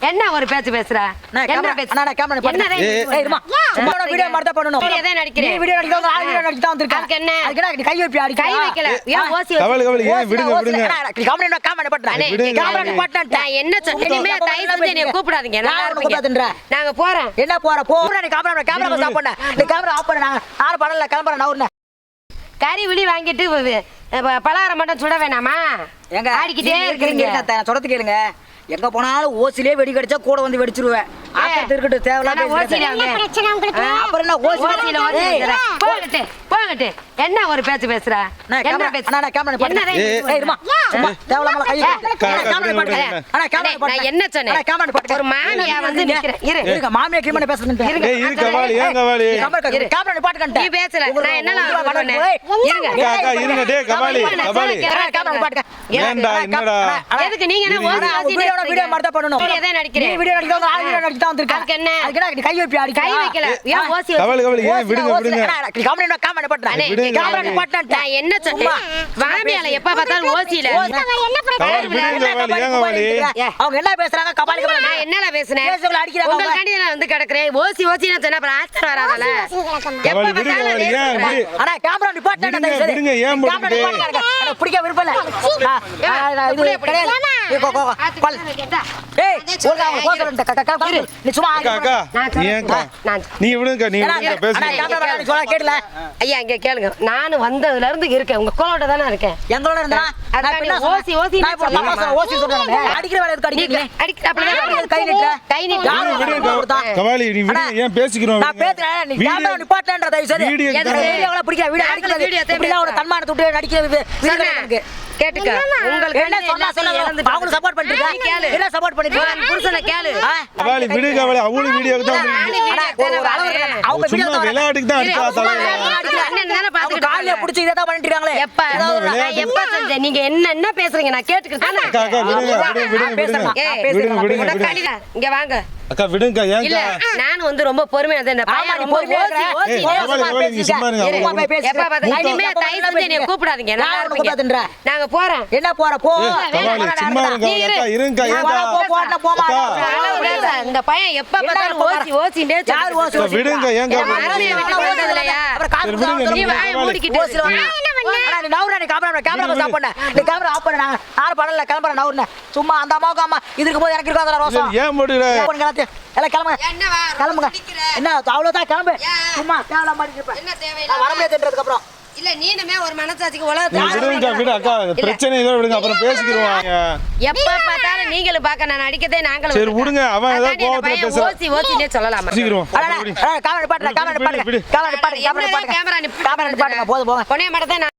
என்ன ஒரு பேச்சு பேசுற? நான் என்ன கேமரா- பேச்சு? நான். பண்ற? சும்மா. வீடியோ மாதிரி தான் பண்ணணும். வீடியோ தான் நடிக்கிறேன். நீ வீடியோ நடிக்க தான் வந்திருக்கேன். அதுக்கு என்ன? அதுக்கு கை வைப்பியா, அடிக்க? கை வைக்கல. ஏன் ஓசி கவலை கவலை ஏன் விடுங்க. விடுங்க. கேமரா கேமரா இங்க கேமரா. நிப்பாட்டுன்ட்டேன். நான் என்ன சொன்னேன் தயவு செஞ்சு கூப்பிடாதீங்க. நல்லா இருப்பீங்க. நாங்க போறோம். என்ன போற? போ நீ கேமரா கேமரா ஆஃப் பண்ண. நீ கேமரா ஆஃப் பண்ண. நான் யாரும் பண்ணல கிளம்புறேன். நான் கறி விழி வாங்கிட்டு பலகாரம் மட்டும் சுட வேணாமா? எங்க ஆடிக்கிட்டே இருக்கிறீங்க. சொல்றது கேளுங்க. எங்க போனாலும் ஓசிலே வெடி கடிச்சா கூட வந்து வெடிச்சிருவேன். ஆத்திரத்து இருக்கட்டும் தேவையில்லாம? அப்புறம் என்ன. போகட்டு ஒரு பேச்சு பேசுற? நான் என்ன கேமரா பேச்சு? கேமரா தேவையில்லாம கை கேமரா. விடுங்க. அண்ணா, கேமரா. நான் என்ன சொன்னேன்? அண்ணா, கேமரா நிப்பாட்டு. ஒரு மாமியா வந்து நிக்கிறேன். இரு. இருங்க, மாமியா பேசுறேன் இருங்க. ஏய் இரு கவாலி ஏன் கவாலி இரு. கேமரா நிப்பாட்டுக்கன்ட்ட. நீ பேசல நான் என்னலாம் உங்களுக்கு பண்ணேன் ஏய், இருங்க அக்கா, இருங்க, டேய், கேமரா. ஏன்டா, என்னடா? எதுக்கு நீங்க என்ன இரு. ஓசி வீடியோ வீடியோ மாதிரி நடிக்கிறேன். நீ வீடியோ நடிக்க வந்து, நான் வீடியோ நடிக்க தான் வந்திருக்கேன். அதுக்கு என்ன? அதுக்கு என்ன, நீ கை வைப்பியா, அடிக்க? கை வைக்கல ஏன் ஓசி கவலை கவலை ஏன் விடுங்க விடுங்க கேமரா கேமரா. நிப்பாட்டுன்ட்டேன். நான் என்ன சொன்னேன். மாமியால எப்ப பார்த்தாலும் ஓசியில என்ன அவங்க பேசுறாங்க? கபாலி கபாலி நான் என்னல பேசுனேன் பேசுறவங்கள அடிக்கிறாங்க. உங்களுக்காண்டி நான் வந்து கிடக்குறேன். ஓசி ஓசி நான் சொன்னா? அப்புறம் ஆச்சரியம் வராதல கவாலி விடுங்க ஏன் கேமரா நிப்பாட்டுடா, விடுங்க, ஏன் கேமரா பிடிக்க இது. கிடையாது. கேளுங்க நானும் வந்ததுல இருந்து இருக்கேன் உங்க கோலோட தானே இருக்கேன் எங்களோட இருந்தா? ஓசி, ஓசி. அடிக்கிற வேலை எதுக்கு நீ அடிக்கிறீங்க? அடிக்க அப்படியே அடிக்கிறது கை நீட்டுற? கை நீட்டு. கவாலி நீ ஏன் பேசிக்கிறோம் நான் பேசுறேன், நீ கேமரா நிப்பாட்டுன்ற தயவு செய்து. வீடியோ வீடியோவெல்லாம் பிடிக்காது, வீடியோ அடிக்கிறது. வீடியோ இப்படிலாம் ஒரு. தன்மானத்தை விட்டு நடிக்கிறது. கேட்டுக்க உங்களுக்கு என்ன சொன்னா சொல்லுங்க. அவங்களுக்கு support பண்ணிட்டு? கேளு. என்ன support பண்ணிட்டு புருஷனை கேளு ஆ? கவாலி விடு கவாலி அவங்களும் வீடியோக்கு தான். வீடியோ அவங்க வீடியோ விளையாட்டுக்கு தான் அடிச்சா விளையாட்டுக்கு அண்ணன் தானே காலையில இருக்காங்க. புடிச்சு இதை தான் பண்ணிட்டு இருக்காங்களே. எப்ப எப்ப செஞ்சேன் நீங்க என்ன என்ன பேசுறீங்க நான் அக்கா விடுங்க விடுங்க விடுங்க. விடுங்க. இங்க வாங்க அக்கா விடுங்கக்கா இல்ல ஏன்க்கா நானும் வந்து ரொம்ப பொறுமையா இருந்தேன். இந்த ஆமா, பையன் நீ ரொம்ப பொறுமையா போய் இருங்க. போய் நான் கூப்பிடாதீங்க. நான். நாங்க போறோம். என்ன போற? போ. சும்மா இருங்க நீ இரு. அக்கா இருங்கக்கா நீ ஏன்க்கா? வா, போ, போனா போமா. அக்கா. அளவு பேச, இந்த பையன் எப்ப பார்த்தாலும் ஓசி ஓசிண்டே யார் ஓசி விடுங்க சரி, விடுங்க, நீ நவுறா, நீ கேமரா கேமரா விடு, ஆஃப் பண்ண. நீ கேமரா ஆஃப் பண்ண நான் யாரும் பண்ணல கிளம்புறேன் நவுறேன் சும்மா அந்த அம்மாவுக்கு அம்மா இது இருக்கும் போது எனக்கு ஏன் எல்லாத்தையும். எல்லாம் கிளம்புங்க. என்ன அவ்வளவுதான் கிளம்பு? சும்மா தேவையில்லாம. என்ன தேவையில்லை வர முடியாதுன்றதுக்கு அப்புறம் இல்ல நீனுமே ஒரு மனசாட்சிக்கு உலகத்தை விடுங்கக்கா விடு அக்கா பிரச்சனை ஏதோ விடுங்க அப்புறம் எப்ப பார்த்தாலும் நீங்களும் பார்க்க நான் அடிக்கதே நாங்களும் சரி, விடுங்க. அவன் ஏதோ இந்த கோவத்துல பேசுறான். ஓசி ஓசினே சொல்லலாமா. அண்ணா, கேமரா நிப்பாட்டுங்க, கேமரா நிப்பாட்டுங்க, போதும் போங்க பொன்னைய மட்டும் தான்